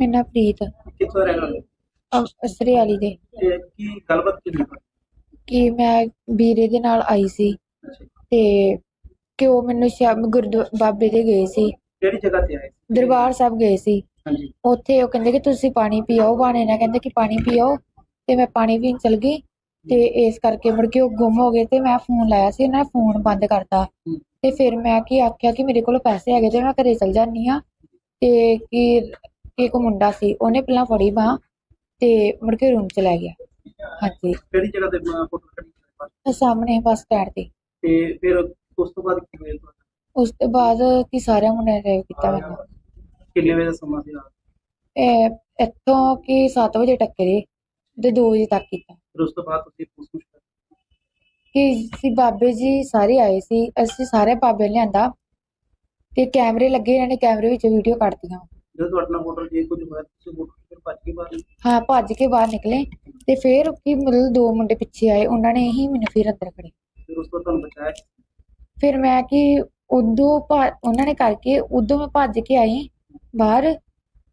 ਮੇਰਾ ਨਾਂ ਪ੍ਰੀਤ ਕਿੱਥੋਂ ਰਹਿਣ ਵਾਲੇ? ਦੇ। ਤੇ ਕੀ ਗੱਲਬਾਤ ਕੀ ਹੋਈ? ਕਿ ਮੈਂ ਵੀਰੇ ਦੇ ਨਾਲ ਆਈ ਸੀ। ਅੱਛਾ। ਤੇ ਕਿ ਉਹ ਮੈਨੂੰ ਸ਼ਾਮ ਗੁਰਦੁਆ ਬਾਬੇ ਦੇ ਗਏ ਸੀ। ਕਿਹੜੀ ਜਗ੍ਹਾ ਤੇ ਆਏ? ਸੀ? ਦਰਬਾਰ ਸਾਹਿਬ ਗਏ ਸੀ। ਹਾਂਜੀ। ਉੱਥੇ ਉਹ ਕਹਿੰਦੇ ਕਿ ਤੁਸੀਂ ਪਾਣੀ ਪੀਓ ਬਾਣੇ ਨਾਲ ਕਹਿੰਦੇ ਕਿ ਪਾਣੀ ਪੀਓ। ਤੇ ਮੈਂ ਪਾਣੀ ਪੀਣ ਚਲ ਗਈ। ਤੇ ਇਸ ਕਰਕੇ ਮੁੜ ਕੇ ਉਹ ਗੁੰਮ ਹੋ ਗਏ ਤੇ ਮੈਂ ਫੋਨ ਲਾਇਆ ਸੀ। ਉਹਨਾਂ ਨੇ ਫੋਨ ਬੰਦ ਕਰਤਾ। ਤੇ ਫਿਰ ਮੈਂ ਕੀ ਆਖਿਆ ਕਿ ਮੇਰੇ ਕੋਲ ਪੈਸੇ ਹੈਗੇ ਤੇ ਮੈਂ ਘਰੇ ਚਲ ਜਾਂਦੀ ਆ ਤੇ ਕਿ ਕਿ ਇੱਕ ਮੁੰਡਾ ਸੀ ਉਹਨੇ ਪਹਿਲਾਂ ਫੜੀ ਬਾਂਹ ਤੇ ਮੁੜ ਕੇ ਰੂਮ ਚ ਲੈ ਗਿਆ। ਹਾਂਜੀ। ਕਿਹੜੀ ਜਗ੍ਹਾ ਤੇ ਫੋਟੋ ਤੇ ਸਾਹਮਣੇ ਬੱਸ ਸਟੈਂਡ ਤੇ। ਤੇ ਫਿਰ ਉਸ ਤੋਂ ਬਾਅਦ ਕੀ ਹੋਇਆ ਤੁਹਾਡਾ? ਉਸ ਤੋਂ ਬਾਅਦ ਕਿ ਸਾਰਿਆਂ ਮੁੰਡਿਆਂ ਨੇ ਰੇਪ ਕੀਤਾ ਮੈਨੂੰ ਕਿੰਨੇ ਵਜੇ ਦਾ ਸਮਾਂ ਸੀ ਰਾਤ? ਇਹ ਇੱਥੋਂ ਕਿ 7 ਵਜੇ ਟੱਕਰੇ ਤੇ 2 ਵਜੇ ਤੱਕ ਕੀਤਾ। ਫਿਰ ਉਸ ਤੋਂ ਬਾਅਦ ਤੁਸੀਂ ਪੁੱਛ ਪੁੱਛ ਕਿ ਸੀ ਬਾਬੇ ਜੀ ਸਾਰੇ ਆਏ ਸੀ ਅਸੀਂ ਸਾਰੇ ਬਾਬੇ ਨੇ ਲਿਆਂਦਾ ਤੇ ਕੈਮਰੇ ਲੱਗੇ ਇਹਨਾਂ ਨੇ ਕੈਮਰੇ ਵਿੱਚ ਵੀਡੀਓ ਕੱਢਤੀਆਂ। ਜਦੋਂ ਤੁਹਾਡੇ ਨਾਲ ਹੋਟਲ ਜੇ ਕੁਝ ਹੋਇਆ ਤੁਸੀਂ ਹੋਟਲ ਫਿਰ ਭੱਜ ਕੇ ਬਾਹਰ ਨਿਕਲੇ। ਹਾਂ ਭੱਜ ਕੇ ਬਾਹਰ ਨਿਕਲੇ ਤੇ ਫਿਰ ਕੀ ਮਤਲਬ ਦੋ ਮੁੰਡੇ ਪਿੱਛੇ ਆਏ ਉਹਨਾਂ ਨੇ ਹੀ ਮੈਨੂੰ ਫਿਰ ਅੰਦਰ ਖੜੇ ਫਿਰ ਉਸ ਤੋਂ ਤੁਹਾਨੂੰ ਬਚਾਇਆ? ਫਿਰ ਮੈਂ ਕਿ ਉਦੋਂ ਭਾ- ਉਹਨਾਂ ਨੇ ਕਰਕੇ ਉਦੋਂ ਮੈਂ ਭੱਜ ਕੇ ਆਈ ਬਾਹਰ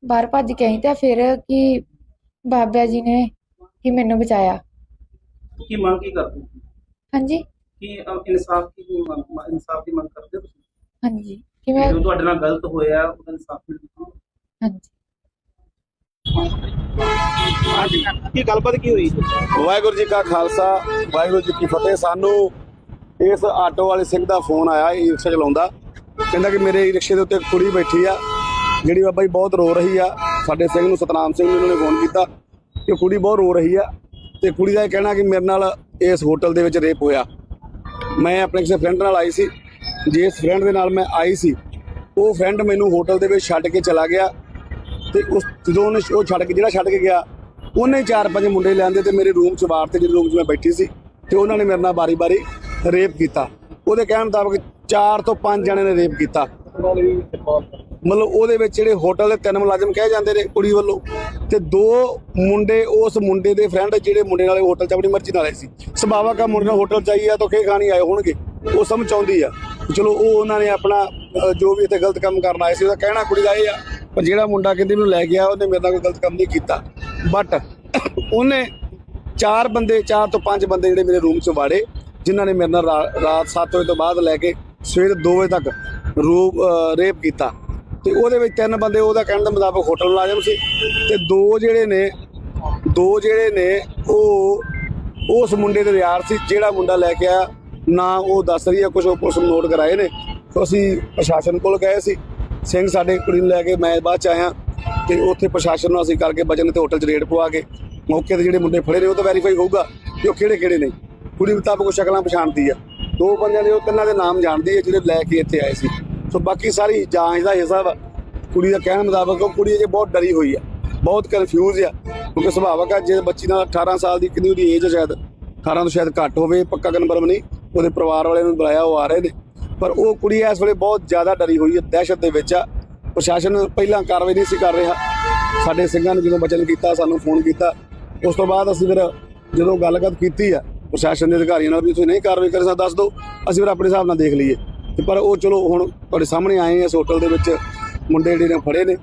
ਬਾਹਰ ਭੱਜ ਕੇ ਆਈ ਤਾਂ ਫਿਰ ਕਿ ਬਾਬਾ ਜੀ ਨੇ ਕਿ ਮੈਨੂੰ ਬਚਾਇਆ। ਕੀ ਮੰਗ ਕੀ ਕਰਦੇ ਹੋ? ਹਾਂਜੀ? ਕੀ ਇਨਸਾਫ ਕੀ ਮੰਗ ਇਨਸਾਫ ਦੀ ਮੰਗ ਕਰਦੇ ਹੋ ਤੁਸੀਂ? ਹਾਂਜੀ ਕਿ ਮੈਂ ਜੋ ਤੁਹਾਡੇ ਨਾਲ ਗਲਤ ਹੋਇਆ ਉਹਦਾ ਇਨਸਾਫ ਮਿਲਣਾ ਕੀ ਗੱਲਬਾਤ ਕੀ ਹੋਈ? ਵਾਹਿਗੁਰੂ ਜੀ ਕਾ ਖਾਲਸਾ ਵਾਹਿਗੁਰੂ ਜੀ ਕੀ ਫਤਿਹ। ਸਾਨੂੰ ਇਸ ਆਟੋ ਵਾਲੇ ਸਿੰਘ ਦਾ ਫੋਨ ਆਇਆ ਇਹ ਰਿਕਸ਼ਾ ਚਲਾਉਂਦਾ। ਕਹਿੰਦਾ ਕਿ ਮੇਰੇ ਰਿਕਸ਼ੇ ਦੇ ਉੱਤੇ ਕੁੜੀ ਬੈਠੀ ਆ ਜਿਹੜੀ ਬਾਬਾ ਜੀ ਬਹੁਤ ਰੋ ਰਹੀ ਆ। ਸਾਡੇ ਸਿੰਘ ਨੂੰ ਸਤਨਾਮ ਸਿੰਘ ਨੂੰ ਇਹਨਾਂ ਨੇ ਫੋਨ ਕੀਤਾ ਕਿ ਕੁੜੀ ਬਹੁਤ ਰੋ ਰਹੀ ਆ। ਤੇ ਕੁੜੀ ਦਾ ਇਹ ਕਹਿਣਾ ਕਿ ਮੇਰੇ ਨਾਲ ਇਸ ਹੋਟਲ ਦੇ ਵਿੱਚ ਰੇਪ ਹੋਇਆ। ਮੈਂ ਆਪਣੇ ਕਿਸੇ ਫਰੈਂਡ ਨਾਲ ਆਈ ਸੀ। ਜਿਸ ਫਰੈਂਡ ਦੇ ਨਾਲ ਮੈਂ ਆਈ ਸੀ ਉਹ ਫਰੈਂਡ ਮੈਨੂੰ ਹੋਟਲ ਦੇ ਵਿੱਚ ਛੱਡ ਕੇ ਚਲਾ ਗਿਆ। ਤੇ ਉਸ ਜਦੋਂ ਉਹਨੇ ਉਹ ਛੱਡ ਕੇ ਜਿਹੜਾ ਛੱਡ ਕੇ ਗਿਆ, ਉਹਨੇ ਚਾਰ ਪੰਜ ਮੁੰਡੇ ਲਿਆਂਦੇ ਤੇ ਮੇਰੇ ਰੂਮ 'ਚ ਵਾਰ ਤੇ ਜਿਹੜੇ ਰੂਮ 'ਚ ਮੈਂ ਬੈਠੀ ਸੀ ਤੇ ਉਹਨਾਂ ਨੇ ਮੇਰੇ ਨਾਲ ਬਾਰੀ-ਬਾਰੀ ਰੇਪ ਕੀਤਾ। ਉਹਦੇ ਕਹਿਣ ਮੁਤਾਬਕ ਚਾਰ ਤੋਂ ਪੰਜ ਜਣੇ ਨੇ ਰੇਪ ਕੀਤਾ। ਮਤਲਬ ਉਹਦੇ ਵਿੱਚ ਜਿਹੜੇ ਹੋਟਲ ਦੇ ਤਿੰਨ ਮੁਲਾਜ਼ਮ ਕਹੇ ਜਾਂਦੇ ਨੇ ਕੁੜੀ ਵੱਲੋਂ ਤੇ ਦੋ ਮੁੰਡੇ ਉਸ ਮੁੰਡੇ ਦੇ ਫਰੈਂਡ ਜਿਹੜੇ ਮੁੰਡੇ ਨਾਲੇ ਹੋਟਲ 'ਚ ਆਪਣੀ ਮਰਜ਼ੀ ਨਾਲ ਆਏ ਸੀ। ਸੁਭਾਵਕ ਕਾ ਮੁੰਡੇ ਨਾਲ ਹੋਟਲ ਚ ਚਾਹੀਏ ਤਾਂ ਖੇ ਖਾਣੀ ਆਏ ਹੋਣਗੇ। ਉਹ ਸਮਝ ਆਉਂਦੀ ਆ। ਚਲੋ ਉਹ ਉਹਨਾਂ ਨੇ ਆਪਣਾ ਜੋ ਵੀ ਇੱਥੇ ਗਲਤ ਕੰਮ ਕਰਨ ਆਏ ਸੀ, ਉਹਦਾ ਕਹਿਣਾ ਕੁੜੀ ਦਾ ਇਹ ਆ ਪਰ ਜਿਹੜਾ ਮੁੰਡਾ ਕਹਿੰਦੇ ਮੈਨੂੰ ਲੈ ਗਿਆ, ਉਹਨੇ ਮੇਰੇ ਨਾਲ ਕੋਈ ਗਲਤ ਕੰਮ ਨਹੀਂ ਕੀਤਾ। ਬਟ ਉਹਨੇ ਚਾਰ ਬੰਦੇ, ਚਾਰ ਤੋਂ ਪੰਜ ਬੰਦੇ ਜਿਹੜੇ ਮੇਰੇ ਰੂਮ 'ਚ ਵਾੜੇ, ਜਿਨ੍ਹਾਂ ਨੇ ਮੇਰੇ ਨਾਲ ਰਾਤ 7 ਵਜੇ ਤੋਂ ਬਾਅਦ ਲੈ ਕੇ ਸਵੇਰ 2 ਵਜੇ ਤੱਕ ਰੂਪ ਰੇਪ ਕੀਤਾ। ਤੇ ਉਹਦੇ ਵਿੱਚ ਤਿੰਨ ਬੰਦੇ, ਉਹਦਾ ਕਹਿਣ ਦੇ ਮੁਤਾਬਕ ਹੋਟਲ ਮੁਲਾਜ਼ਮ ਸੀ। ਤੇ ਦੋ ਜਿਹੜੇ ਨੇ, ਦੋ ਜਿਹੜੇ ਨੇ, ਉਹ, ਉਸ ਮੁੰਡੇ ਦੇ ਯਾਰ ਸੀ, ਜਿਹੜਾ ਮੁੰਡਾ ਲੈ ਕੇ ਆਇਆ। ਨਾ ਉਹ ਦੱਸ ਰਹੀ ਹੈ ਕੁਝ ਉਹ ਪੁਲਿਸ ਨੂੰ ਨੋਟ ਕਰਾਏ ਨੇ। ਅਸੀਂ ਪ੍ਰਸ਼ਾਸਨ ਕੋਲ ਗਏ ਸੀ। ਸਿੰਘ ਸਾਡੇ ਕੁੜੀ ਨੂੰ ਲੈ ਕੇ ਮੈਂ ਬਾਅਦ ਚ ਆਇਆ ਤੇ ਉੱਥੇ ਪ੍ਰਸ਼ਾਸਨ ਨੂੰ ਅਸੀਂ ਕਰਕੇ ਬਚਨ ਤੇ ਹੋਟਲ 'ਚ ਰੇਡ ਪਵਾ ਕੇ ਮੌਕੇ ਤੇ ਜਿਹੜੇ ਮੁੰਡੇ ਫੜੇ ਨੇ ਉਹ ਤਾਂ ਵੈਰੀਫਾਈ ਹੋਊਗਾ ਕਿ ਉਹ ਕਿਹੜੇ ਕਿਹੜੇ ਨੇ। ਕੁੜੀ ਮੁਤਾਬਕ ਸ਼ਕਲਾਂ ਪਛਾਣਦੀ ਆ। ਦੋ ਬੰਦਿਆਂ ਦੇ ਉਹ ਤਿੰਨਾਂ ਦੇ ਨਾਮ ਜਾਣਦੀ ਹੈ ਜਿਹੜੇ ਲੈ ਕੇ ਇੱਥੇ ਆਏ ਸੀ। ਸੋ ਬਾਕੀ ਸਾਰੀ ਜਾਂਚ ਦਾ ਹਿੱਸਾ ਵਾ ਕੁੜੀ ਦਾ ਕਹਿਣ ਮੁਤਾਬਕ ਉਹ ਕੁੜੀ ਅਜੇ ਬਹੁਤ ਡਰੀ ਹੋਈ ਆ। ਬਹੁਤ ਕਨਫਿਊਜ਼ ਆ। ਕਿਉਂਕਿ ਸੁਭਾਵਕ ਆ, ਜੇ ਬੱਚੀ ਨਾਲ 18 ਸਾਲ ਦੀ ਕਿੰਨੀ ਉਹਦੀ ਏਜ ਹੈ ਸ਼ਾਇਦ 18 ਤੋਂ ਸ਼ਾਇਦ ਘੱਟ ਹੋਵੇ, ਪੱਕਾ ਕਨਫਰਮ ਨਹੀਂ। ਉਹਦੇ ਪਰਿਵਾਰ ਵਾਲਿਆਂ ਨੂੰ ਬੁਲਾਇਆ, ਉਹ ਆ ਰਹੇ ਨੇ। ਪਰ ਉਹ ਕੁੜੀ ਇਸ ਵੇਲੇ ਬਹੁਤ ਜ਼ਿਆਦਾ ਡਰੀ ਹੋਈ ਹੈ ਦਹਿਸ਼ਤ ਦੇ ਵਿੱਚ ਆ। ਪ੍ਰਸ਼ਾਸਨ ਪਹਿਲਾਂ ਕਾਰਵਾਈ ਨਹੀਂ ਸੀ ਕਰ ਰਿਹਾ। ਸਾਡੇ ਸਿੰਘਾਂ ਨੇ ਜਦੋਂ ਬਚਨ ਕੀਤਾ ਸਾਨੂੰ ਫੋਨ ਕੀਤਾ ਉਸ ਤੋਂ ਬਾਅਦ ਅਸੀਂ ਫਿਰ ਜਦੋਂ ਗੱਲਬਾਤ ਕੀਤੀ ਆ ਪ੍ਰਸ਼ਾਸਨ ਦੇ ਅਧਿਕਾਰੀਆਂ ਨਾਲ ਵੀ ਤੁਸੀਂ ਨਹੀਂ ਕਾਰਵਾਈ ਕਰ ਸਕਦੇ ਦੱਸ ਦਿਓ। ਅਸੀਂ ਫਿਰ ਆਪਣੇ ਹਿਸਾਬ ਨਾਲ ਦੇਖ ਲਈਏ। ਤੇ ਪਰ ਉਹ ਚਲੋ ਹੁਣ ਤੁਹਾਡੇ ਸਾਹਮਣੇ ਆਏ ਆ ਇਸ ਹੋਟਲ ਦੇ ਵਿੱਚ ਮੁੰਡੇ ਜਿਹੜੇ ਨੇ ਫੜੇ ਨੇ।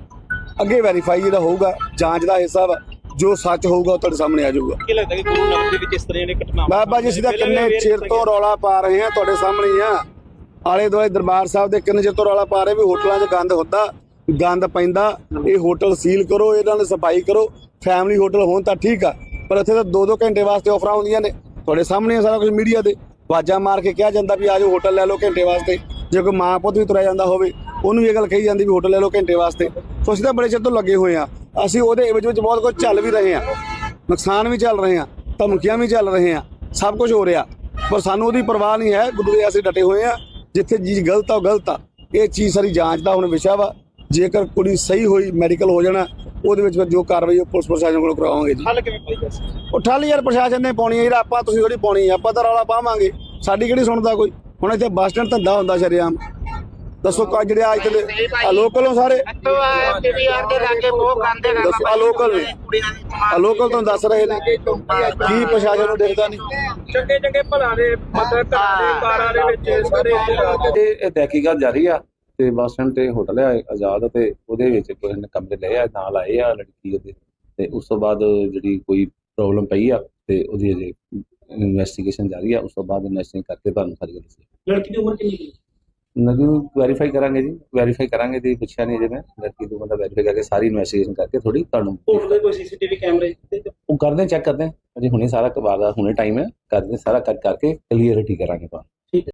ਅੱਗੇ ਵੈਰੀਫਾਈ ਜਿਹੜਾ ਹੋਊਗਾ ਜਾਂਚ ਦਾ ਹਿੱਸਾ ਵਾ ਜੋ ਸੱਚ ਹੋਊਗਾ ਉਹ ਤੁਹਾਡੇ ਸਾਹਮਣੇ ਆ ਜਾਊਗਾ। ਕੀ ਲੱਗਦਾ ਕਿ ਗੁਰੂ ਦੇ ਵਿੱਚ ਇਸ ਤਰ੍ਹਾਂ ਦੀਆਂ ਘਟਨਾਵਾਂ ਬਾਬਾ ਜੀ ਅਸੀਂ ਤਾਂ ਕਿੰਨੇ ਚਿਰ ਤੋਂ ਰੌਲਾ ਪਾ ਰਹੇ ਹਾਂ ਤੁਹਾਡੇ ਸਾਹਮਣੇ ਆ। ਆਲੇ ਦੁਆਲੇ ਦਰਬਾਰ ਸਾਹਿਬ ਦੇ ਕਿੰਨੇ ਚਿਰ ਤੋਂ ਰੌਲਾ ਪਾ ਰਹੇ ਵੀ ਹੋਟਲਾਂ 'ਚ ਗੰਦ ਹੁੰਦਾ, ਗੰਦ ਪੈਂਦਾ, ਇਹ ਹੋਟਲ ਸੀਲ ਕਰੋ, ਇਹਨਾਂ ਦੀ ਸਫ਼ਾਈ ਕਰੋ ਫੈਮਿਲੀ ਹੋਟਲ ਹੋਣ ਤਾਂ ਠੀਕ ਆ, ਪਰ ਇੱਥੇ ਤਾਂ 2-2 ਘੰਟੇ ਵਾਸਤੇ ਆਫਰਾਂ ਹੁੰਦੀਆਂ ਨੇ, ਤੁਹਾਡੇ ਸਾਹਮਣੇ ਆ ਸਾਰਾ ਕੁਝ ਮੀਡੀਆ ਦੇ ਵਾਜਾਂ ਮਾਰ ਕੇ ਕਿਹਾ ਜਾਂਦਾ ਵੀ ਆਜੋ ਹੋਟਲ ਲੈ ਲਓ ਘੰਟੇ ਵਾਸਤੇ, ਜੇ ਕੋਈ ਮਾਂ ਪੁੱਤ ਵੀ ਤੁਰਿਆ ਜਾਂਦਾ ਹੋਵੇ, ਉਹਨੂੰ ਵੀ ਇਹ ਗੱਲ ਕਹੀ ਜਾਂਦੀ ਵੀ ਹੋਟਲ ਲੈ ਲਓ ਘੰਟੇ ਵਾਸਤੇ, ਸੋ ਅਸੀਂ ਤਾਂ ਬੜੇ ਚਿਰ ਤੋਂ ਲੱਗੇ ਹੋਏ ਆ, ਅਸੀਂ ਉਹਦੇ ਵਿੱਚ ਵਿੱਚ ਬਹੁਤ ਕੁਝ ਚੱਲ ਵੀ ਰਹੇ ਆ, ਨੁਕਸਾਨ ਵੀ ਚੱਲ ਰਹੇ ਆ, ਧਮਕੀਆਂ ਵੀ ਚੱਲ ਰਹੇ ਆ ਸਭ ਕੁਝ ਹੋ ਰਿਹਾ, ਪਰ ਸਾਨੂੰ ਉਹਦੀ ਪਰਵਾਹ ਨਹੀਂ ਹੈ, ਗੁਰੂ ਦੇ ਅਸੀਂ ਡਟੇ ਹੋਏ ਆ ਜਿੱਥੇ ਚੀਜ਼ ਗਲਤ ਆ ਉਹ ਗਲਤ ਆ। ਇਹ ਚੀਜ਼ ਸਾਰੀ ਜਾਂਚ ਦਾ ਹੁਣ ਵਿਸ਼ਾ ਵਾ। ਜੇਕਰ ਕੁੜੀ ਸਹੀ ਹੋਈ ਮੈਡੀਕਲ ਹੋ ਜਾਣਾ ਉਹਦੇ ਵਿੱਚ ਫਿਰ ਜੋ ਕਾਰਵਾਈ ਉਹ ਪੁਲਿਸ ਪ੍ਰਸ਼ਾਸਨ ਕੋਲ ਕਰਾਵਾਂਗੇ ਜੀ। ਹੱਲ ਕਿਵੇਂ ਪਾਈ ਜਾ ਸਕਦਾ ਉਹ ਠੱਲ ਯਾਰ ਪ੍ਰਸ਼ਾਸਨ ਨੇ ਪਾਉਣੀ ਹੈ ਜਿਹੜਾ ਆਪਾਂ ਤੁਸੀਂ ਥੋੜੀ ਪਾਉਣੀ ਹੈ ਆਪਾਂ ਤਾਂ ਰੌਲਾ ਪਾਵਾਂਗੇ। ਸਾਡੀ ਕਿਹੜੀ ਸੁਣਦਾ ਕੋਈ? ਹੁਣ ਇੱਥੇ ਬੱਸ ਸਟੈਂਡ ਧੰਦਾ ਹੁੰਦਾ ਸ਼ਰੇਆਮ। ਦੱਸੋ ਕਾ ਜਿਹੜੇ ਅੱਜ ਤੇ ਆ ਲੋਕਲ ਹੋ ਸਾਰੇ? ਪੀਵੀਆਰ ਦੇ ਲਾਗੇ ਬਹੁਤ ਗੰਦੇ ਦੱਸੋ ਆ ਲੋਕਲ ਨੇ ਆ ਲੋਕਲ ਤੋਂ ਦੱਸ ਰਹੇ ਨੇ? ਕੀ ਪ੍ਰਸ਼ਾਸਨ ਨੂੰ ਦੇਖਦਾ ਨਹੀਂ? ਚੰਗੇ ਚੰਗੇ ਭਲਾ ਦੇ ਮਤਲਬ ਘਰਾਂ ਦੇ ਕਾਰਾਂ ਦੇ ਵਿੱਚ ਸਾਰੇ ਕੇ ਇਹ ਤਹਿਕੀਕਾਤ ਜਾਰੀ ਆ ਤੇ ਬੱਸ ਸਟੈਂਡ ਤੇ ਹੋਟਲ ਹੈ ਆਜ਼ਾਦ ਤੇ ਉਹਦੇ ਵਿੱਚ ਕੋਈ ਨੇ ਕਮਰੇ ਲਏ ਆ ਨਾਲ ਆਏ ਆ ਲੜਕੀ ਉਹਦੇ। ਤੇ ਉਸ ਤੋਂ ਬਾਅਦ ਜਿਹੜੀ ਕੋਈ ਪ੍ਰੋਬਲਮ ਪਈ ਆ ਤੇ ਉਹਦੀ ਅਜੇ ਇਨਵੈਸਟੀਗੇਸ਼ਨ ਜਾਰੀ ਆ ਉਸ ਤੋਂ ਬਾਅਦ ਇਨਵੈਸਟਿਗੇਸ਼ਨ ਕਰਕੇ ਤੁਹਾਨੂੰ ਸਾਰੀ ਗੱਲ ਦੱਸਾਂਗੇ ਲੜਕੀ ਦੀ ਉਮਰ ਕਿੰਨੀ ਹੈ? ਨਵੀਂ ਵੈਰੀਫਾਈ ਕਰਾਂਗੇ ਜੀ ਵੈਰੀਫਾਈ ਕਰਾਂਗੇ ਜੀ ਪੁੱਛਿਆ ਨਹੀਂ ਜੇ ਮੈਂ। ਲੜਕੀ ਤੋਂ ਬੰਦਾ ਵੈਰੀਫਾਈ ਕਰਕੇ ਸਾਰੀ ਇਨਵੈਸਟੀਗੇਸ਼ਨ ਕਰਕੇ ਥੋੜੀ ਤੁਹਾਨੂੰ ਕੋਈ ਸੀਸੀਟੀਵੀ ਕੈਮਰੇ ਤੇ ਉਹ ਕਰਦੇ ਚੈੱਕ ਕਰਦੇ। ਅਜੇ ਹੁਣੇ ਸਾਰਾ ਕਬਾਰ ਦਾ ਹੁਣੇ ਟਾਈਮ ਹੈ। ਕਰਦੇ ਸਾਰਾ ਕਰ ਕਰਕੇ ਕਲੀਅਰਿਟੀ ਕਰਾਂਗੇ ਤੁਹਾਨੂੰ